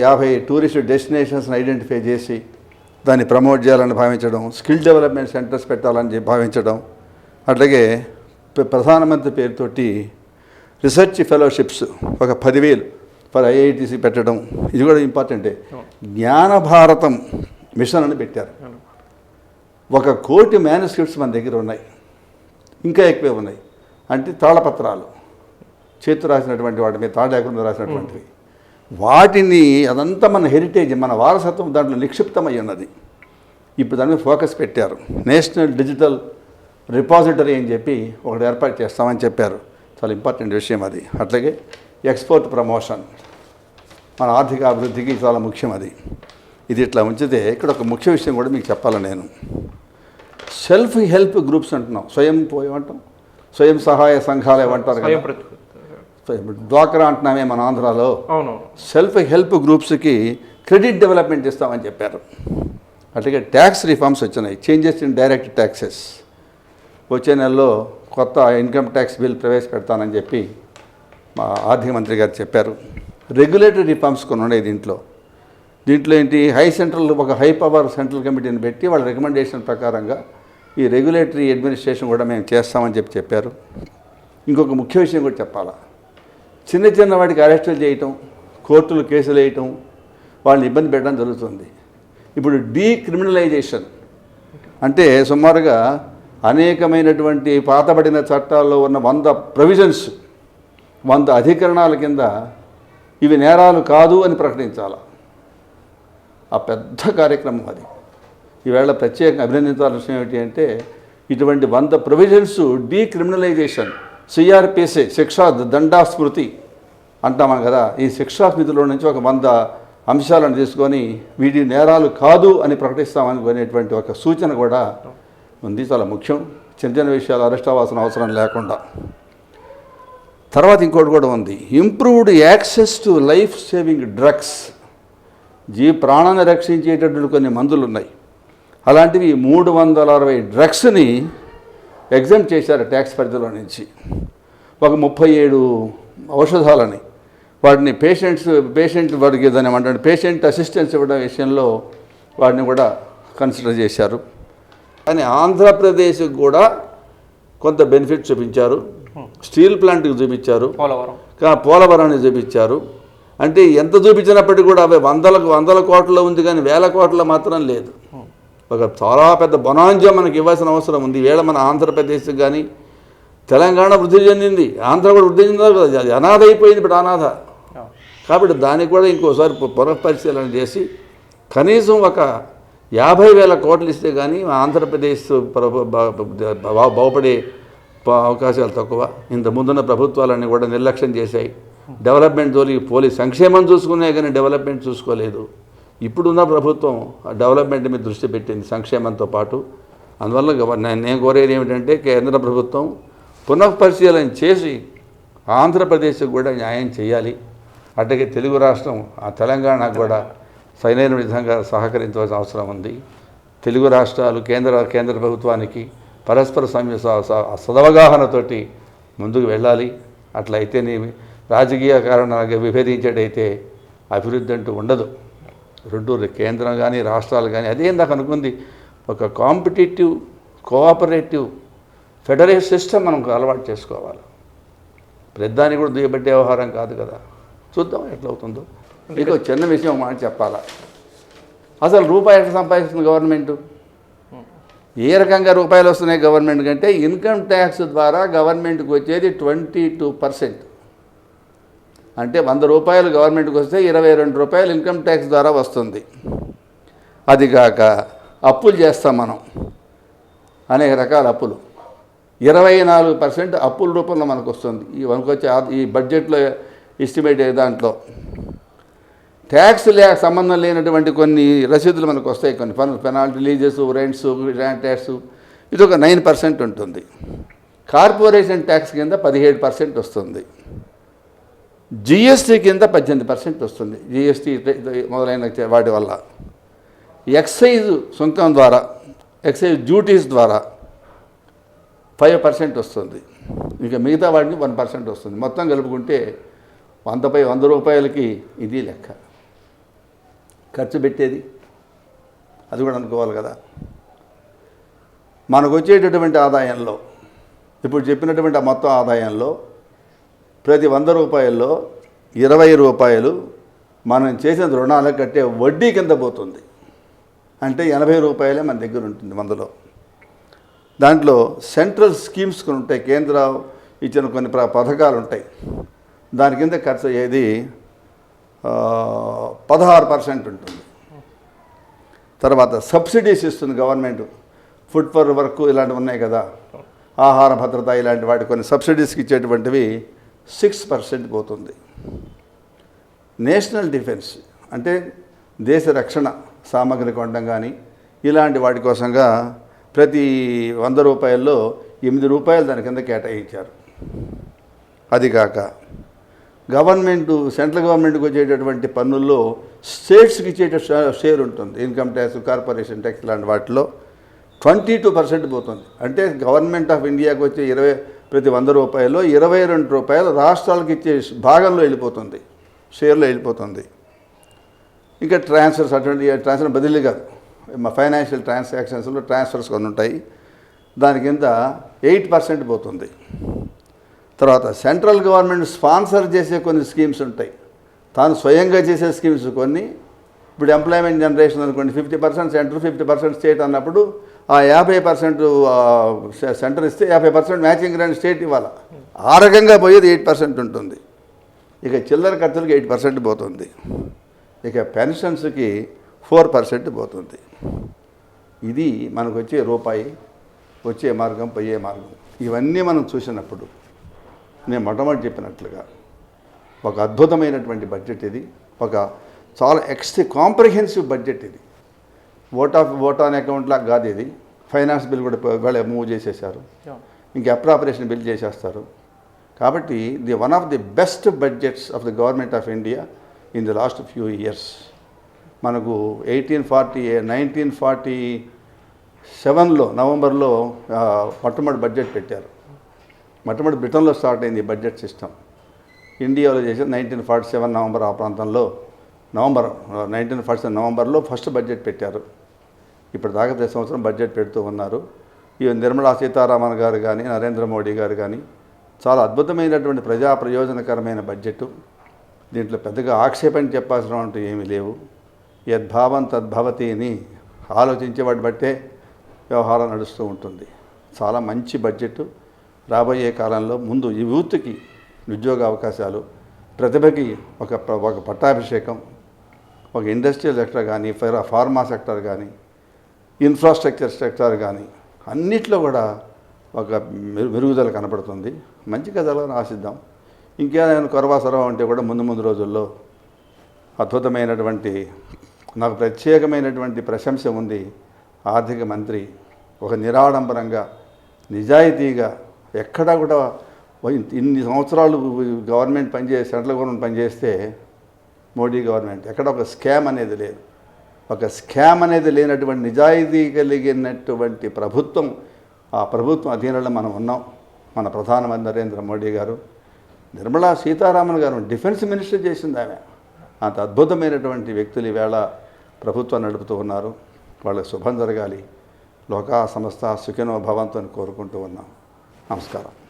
యాభై tourist డెస్టినేషన్స్ని identify చేసి దాన్ని ప్రమోట్ చేయాలని భావించడం స్కిల్ డెవలప్మెంట్ సెంటర్స్ పెట్టాలని భావించడం. అట్లాగే ప్రధానమంత్రి పేరుతోటి రీసెర్చ్ ఫెలోషిప్స్ ఒక పదివేలు ఫర్ ఐఐటిసి పెట్టడం ఇది కూడా ఇంపార్టెంటే. జ్ఞాన భారతం మిషన్ అని పెట్టారు. ఒక కోటి మేనుస్క్రిప్ట్స్ మన దగ్గర ఉన్నాయి. ఇంకా ఎక్కువే ఉన్నాయి. అంటే తాళపత్రాలు. చేతు రాసినటువంటి వాటి మీద తాళాకులు రాసినటువంటివి. వాటిని అదంతా మన హెరిటేజ్ మన వారసత్వం దాంట్లో నిక్షిప్తమై ఉన్నది. ఇప్పుడు దాని మీద ఫోకస్ పెట్టారు. నేషనల్ డిజిటల్ రిపాజిటరీ అని చెప్పి ఒకటి ఏర్పాటు చేస్తామని చెప్పారు. చాలా ఇంపార్టెంట్ విషయం అది. అట్లాగే ఎక్స్పోర్ట్ ప్రమోషన్ మన ఆర్థిక అభివృద్ధికి చాలా ముఖ్యం అది. ఇది ఇట్లా ఉంచితే ఇక్కడ ఒక ముఖ్య విషయం కూడా మీకు చెప్పాలి నేను. సెల్ఫ్ హెల్ప్ గ్రూప్స్ అంటున్నాం. స్వయం ఏమంటాం? స్వయం సహాయ సంఘాలు ఏమంటారు డ్వాక్రా అంటున్నామే మన ఆంధ్రాలో. అవును. సెల్ఫ్ హెల్ప్ గ్రూప్స్కి క్రెడిట్ డెవలప్మెంట్ ఇస్తామని చెప్పారు. అట్లాగే ట్యాక్స్ రిఫార్మ్స్ వచ్చినాయి. Changes in direct taxes. వచ్చే నెలలో కొత్త ఇన్కమ్ ట్యాక్స్ బిల్ ప్రవేశపెడతానని చెప్పి మా ఆర్థిక మంత్రి గారు చెప్పారు. రెగ్యులేటరీ రిఫార్మ్స్ కొన్ని ఉన్నాయి దీంట్లో. దీంట్లో ఏంటి? హై సెంట్రల్ ఒక హై పవర్ సెంట్రల్ కమిటీని పెట్టి వాళ్ళ రికమెండేషన్ ప్రకారంగా ఈ రెగ్యులేటరీ అడ్మినిస్ట్రేషన్ కూడా మేము చేస్తామని చెప్పి చెప్పారు. ఇంకొక ముఖ్య విషయం కూడా చెప్పాలా? చిన్న చిన్న వాటికి అరెస్టులు చేయటం కోర్టులు కేసులు వేయటం వాళ్ళని ఇబ్బంది పెట్టడం జరుగుతుంది. ఇప్పుడు డీక్రిమినలైజేషన్ అంటే సుమారుగా అనేకమైనటువంటి పాతబడిన చట్టాల్లో ఉన్న వంద ప్రొవిజన్స్ వంద అధికరణాల కింద ఇవి నేరాలు కాదు అని ప్రకటించాల. ఆ పెద్ద కార్యక్రమం అది. ఈవేళ ప్రత్యేకంగా అభినందించాల్సిన విషయం ఏమిటి అంటే ఇటువంటి వంద ప్రొవిజన్స్ డీక్రిమినలైజేషన్ సిఆర్పిసి శిక్షా దండా అంటామని కదా ఈ శిక్షా స్మితిలో నుంచి ఒక వంద అంశాలను తీసుకొని వీటి నేరాలు కాదు అని ప్రకటిస్తామని కొనేటువంటి ఒక సూచన కూడా ఉంది. చాలా ముఖ్యం. చిన్న చిన్న విషయాలు అరెస్ట్ అవ్వాల్సిన అవసరం లేకుండా. తర్వాత ఇంకోటి కూడా ఉంది. Improved access to life saving drugs G ప్రాణాన్ని రక్షించేటటువంటి కొన్ని మందులు ఉన్నాయి. అలాంటివి మూడు వందల అరవై డ్రగ్స్ని ఎగ్జామ్ చేశారు ట్యాక్స్ పరిధిలో నుంచి. ఒక ముప్పై ఏడు ఔషధాలని. వాటిని పేషెంట్స్ పేషెంట్ వాడికి దాన్ని ఏమంటారు పేషెంట్ అసిస్టెన్స్ ఇవ్వడం విషయంలో వాటిని కూడా కన్సిడర్ చేశారు. కానీ ఆంధ్రప్రదేశ్కి కూడా కొంత బెనిఫిట్ చూపించారు. స్టీల్ ప్లాంట్కి చూపించారు. పోలవరం. పోలవరాన్ని చూపించారు. అంటే ఎంత చూపించినప్పటికీ కూడా అవి వందలకు వందల కోట్లలో ఉంది కానీ వేల కోట్ల మాత్రం లేదు. ఒక చాలా పెద్ద బొనాంజం మనకి ఇవ్వాల్సిన అవసరం ఉంది. ఈవేళ మన ఆంధ్రప్రదేశ్ కానీ తెలంగాణ వృద్ధి చెందింది. ఆంధ్ర కూడా వృద్ధి చెందింది కదా. అది అనాథ అయిపోయింది ఇప్పుడు అనాథ. కాబట్టి దానికి కూడా ఇంకోసారి పునఃపరిశీలన చేసి కనీసం ఒక యాభై వేల కోట్లు ఇస్తే కానీ ఆంధ్రప్రదేశ్ బా- బాగుపడే అవకాశాలు తక్కువ. ఇంత ముందున్న ప్రభుత్వాలన్నీ కూడా నిర్లక్ష్యం చేశాయి. డెవలప్మెంట్ జోలికి పోలీ సంక్షేమం చూసుకునే కానీ డెవలప్మెంట్ చూసుకోలేదు. ఇప్పుడున్న ప్రభుత్వం ఆ డెవలప్మెంట్ మీద దృష్టి పెట్టింది సంక్షేమంతో పాటు. అందువల్ల నేను నేను కోరేది ఏమిటంటే కేంద్ర ప్రభుత్వం పునఃపరిశీలన చేసి ఆంధ్రప్రదేశ్కి కూడా న్యాయం చేయాలి. అట్లాగే తెలుగు రాష్ట్రం ఆ తెలంగాణకు కూడా సరైన విధంగా సహకరించవలసిన అవసరం ఉంది. తెలుగు రాష్ట్రాలు కేంద్ర కేంద్ర ప్రభుత్వానికి పరస్పర సమయ సదవగాహనతోటి ముందుకు వెళ్ళాలి. అట్లయితేనే రాజకీయ కారణాలుగా విభేదించేటైతే అభివృద్ధి అంటూ ఉండదు. రెండు కేంద్రం కానీ రాష్ట్రాలు కానీ అదే నాకు అనుకుంది ఒక కాంపిటేటివ్ కోఆపరేటివ్ ఫెడరేట్ సిస్టమ్ మనం అలవాటు చేసుకోవాలి. పెద్దాన్ని కూడా దుయ్యబట్టే వ్యవహారం కాదు కదా. చూద్దాం ఎట్లా అవుతుందో మీకు చిన్న విషయం మాట చెప్పాలా? అసలు రూపాయి ఎట్లా సంపాదిస్తుంది గవర్నమెంట్? ఏ రకంగా రూపాయలు వస్తున్నాయి గవర్నమెంట్ కంటే? ఇన్కమ్ ట్యాక్స్ ద్వారా గవర్నమెంట్కి వచ్చేది ట్వంటీ టూ పర్సెంట్. అంటే వంద రూపాయలు గవర్నమెంట్కి వస్తే ఇరవై రెండు రూపాయలు ఇన్కమ్ ట్యాక్స్ ద్వారా వస్తుంది. అది కాక అప్పులు చేస్తాం మనం. అనేక రకాల అప్పులు. ఇరవై నాలుగు పర్సెంట్ అప్పుల రూపంలో మనకు వస్తుంది. ఈ మనకు వచ్చే ఈ బడ్జెట్లో ఎస్టిమేట్ దాంట్లో. ట్యాక్స్ లే సంబంధం లేనటువంటి కొన్ని రసీదులు మనకు వస్తాయి కొన్ని పన్ను పెనాల్టీ లీజెస్ రెంట్స్ ట్యాక్స్ ఇది ఒక నైన్ పర్సెంట్ ఉంటుంది. కార్పొరేషన్ ట్యాక్స్ కింద పదిహేడు పర్సెంట్ వస్తుంది. జిఎస్టీ కింద పద్దెనిమిది పర్సెంట్ వస్తుంది. జిఎస్టీ మొదలైన వాటి వల్ల. ఎక్సైజ్ సుంకం ద్వారా ఎక్సైజ్ డ్యూటీస్ ద్వారా ఫైవ్ పర్సెంట్ వస్తుంది. ఇంకా మిగతా వాటిని వన్ పర్సెంట్ వస్తుంది. మొత్తం కలుపుకుంటే వందపై వంద రూపాయలకి ఇది లెక్క. ఖర్చు పెట్టేది. అది కూడా అనుకోవాలి కదా. మనకు వచ్చేటటువంటి ఆదాయంలో ఇప్పుడు చెప్పినటువంటి మొత్తం ఆదాయంలో ప్రతి వంద రూపాయల్లో ఇరవై రూపాయలు మనం చేసిన రుణాలకు కట్టే వడ్డీ కింద పోతుంది. అంటే ఎనభై రూపాయలే మన దగ్గర ఉంటుంది వందలో. దాంట్లో సెంట్రల్ స్కీమ్స్ కొన్ని ఉంటాయి కేంద్ర ఇచ్చిన కొన్ని ప్ర- పథకాలు ఉంటాయి. దాని కింద ఖర్చు అయ్యేది పదహారు పర్సెంట్ ఉంటుంది. తర్వాత సబ్సిడీస్ ఇస్తుంది గవర్నమెంట్. ఫుడ్ ఫర్ వర్క్ ఇలాంటివి ఉన్నాయి కదా. ఆహార భద్రత ఇలాంటి వాటి కొన్ని సబ్సిడీస్కి ఇచ్చేటువంటివి సిక్స్ పర్సెంట్ పోతుంది. నేషనల్ డిఫెన్స్ అంటే దేశ రక్షణ సామగ్రి కొనడం కానీ ఇలాంటి వాటి కోసంగా ప్రతి వంద రూపాయల్లో ఎనిమిది రూపాయలు దాని కింద కేటాయించారు. అది కాక గవర్నమెంట్ సెంట్రల్ గవర్నమెంట్కి వచ్చేటటువంటి పన్నుల్లో స్టేట్స్కి ఇచ్చేట షేర్ ఉంటుంది. ఇన్కమ్ ట్యాక్స్ కార్పొరేషన్ ట్యాక్స్ లాంటి వాటిలో ట్వంటీ టూ పర్సెంట్ పోతుంది. అంటే గవర్నమెంట్ ఆఫ్ ఇండియాకి వచ్చే ఇరవై ప్రతి వంద రూపాయల్లో ఇరవై రెండు రూపాయలు రాష్ట్రాలకు ఇచ్చే భాగంలో వెళ్ళిపోతుంది. షేర్లో వెళ్ళిపోతుంది. ఇంకా ట్రాన్స్ఫర్స్ అటువంటి ట్రాన్స్ఫర్ బదిలీ కాదు. మా ఫైనాన్షియల్ ట్రాన్సాక్షన్స్లో ట్రాన్స్ఫర్స్ కొన్ని ఉంటాయి. దాని కింద ఎయిట్ పర్సెంట్ పోతుంది. తర్వాత సెంట్రల్ గవర్నమెంట్ స్పాన్సర్ చేసే కొన్ని స్కీమ్స్ ఉంటాయి. తాను స్వయంగా చేసే స్కీమ్స్ కొన్ని. ఇప్పుడు ఎంప్లాయ్మెంట్ జనరేషన్ అనుకోండి fifty percent centre fifty percent state అన్నప్పుడు ఆ యాభై పర్సెంట్ సెంటర్ ఇస్తే యాభై పర్సెంట్ మ్యాచింగ్ గ్రాండ్ స్టేట్ ఇవ్వాలి. ఆ రకంగా పోయేది ఎయిట్ పర్సెంట్ ఉంటుంది. ఇక చిల్లర ఖర్చులకి ఎయిట్ పర్సెంట్ పోతుంది. ఇక పెన్షన్స్కి ఫోర్ పర్సెంట్ పోతుంది. ఇది మనకు వచ్చే రూపాయి వచ్చే మార్గం పోయే మార్గం. ఇవన్నీ మనం చూసినప్పుడు నేను మొట్టమొదటి చెప్పినట్లుగా ఒక అద్భుతమైనటువంటి బడ్జెట్ ఇది ఒక చాలా ఎక్స్ట్రీ కాంప్రిహెన్సివ్ బడ్జెట్ ఇది. Vote of vote on account లాగా కాదు ఇది. ఫైనాన్స్ బిల్ కూడా ఇవాళ మూవ్ చేసేసారు ఇంక అప్రాపరేషన్ బిల్ చేసేస్తారు. కాబట్టి the one of the best budgets of the government of India in the last few years. మనకు ఎయిటీన్ ఫార్టీ నైన్టీన్ ఫార్టీ సెవెన్లో నవంబర్లో మొట్టమొదటి బడ్జెట్ పెట్టారు. మొట్టమొదటి బ్రిటన్లో స్టార్ట్ అయింది బడ్జెట్ సిస్టమ్. ఇండియాలో చేసి నైన్టీన్ ఫార్టీ సెవెన్ నవంబర్ ఆ ప్రాంతంలో నవంబర్ నైన్టీన్ ఫార్టీ సెవెన్ నవంబర్లో ఫస్ట్ బడ్జెట్ పెట్టారు. ఇప్పుడు దాకా ప్రతి సంవత్సరం బడ్జెట్ పెడుతూ ఉన్నారు. ఈ నిర్మలా సీతారామన్ గారు కానీ నరేంద్ర మోడీ గారు కానీ చాలా అద్భుతమైనటువంటి ప్రజా ప్రయోజనకరమైన బడ్జెట్ దీంట్లో పెద్దగా ఆక్షేపణ చెప్పాల్సిన అంటూ ఏమీ లేవు. యద్భావం తద్భవతి అని ఆలోచించేవాటి బట్టే వ్యవహారం నడుస్తూ ఉంటుంది. చాలా మంచి బడ్జెట్ రాబోయే కాలంలో ముందు ఈ యూత్కి ఉద్యోగ అవకాశాలు ప్రతిభకి ఒక ఒక పట్టాభిషేకం ఒక ఇండస్ట్రియల్ సెక్టర్ కానీ ఫార్మా సెక్టర్ కానీ ఇన్ఫ్రాస్ట్రక్చర్ సెక్టర్ కానీ అన్నిట్లో కూడా ఒక మెరు- మెరుగుదల కనపడుతుంది. మంచి కథలను ఆశిద్దాం. ఇంకేదైనా కొరవా సరవ అంటే కూడా ముందు ముందు రోజుల్లో అద్భుతమైనటువంటి నాకు ప్రత్యేకమైనటువంటి ప్రశంస ఉంది. ఆర్థిక మంత్రి ఒక నిరాడంబరంగా నిజాయితీగా ఎక్కడా కూడా ఇన్ని సంవత్సరాలు గవర్నమెంట్ పనిచేసి సెంట్రల్ గవర్నమెంట్ పనిచేస్తే మోడీ గవర్నమెంట్ ఎక్కడ ఒక స్కామ్ అనేది లేదు. ఒక స్కామ్ అనేది లేనటువంటి నిజాయితీ కలిగినటువంటి ప్రభుత్వం ఆ ప్రభుత్వం అధీనంలో మనం ఉన్నాం. మన ప్రధానమంత్రి నరేంద్ర మోడీ గారు నిర్మలా సీతారామన్ గారు డిఫెన్స్ మినిస్టర్ చేసింది ఆమె. అంత అద్భుతమైనటువంటి వ్యక్తులు ఈవేళ ప్రభుత్వం నడుపుతూ ఉన్నారు. వాళ్ళకి శుభం జరగాలి. లోకా సంస్థ సుఖినో భవంతో అని కోరుకుంటూ ఉన్నాం. നമസ്കാരം.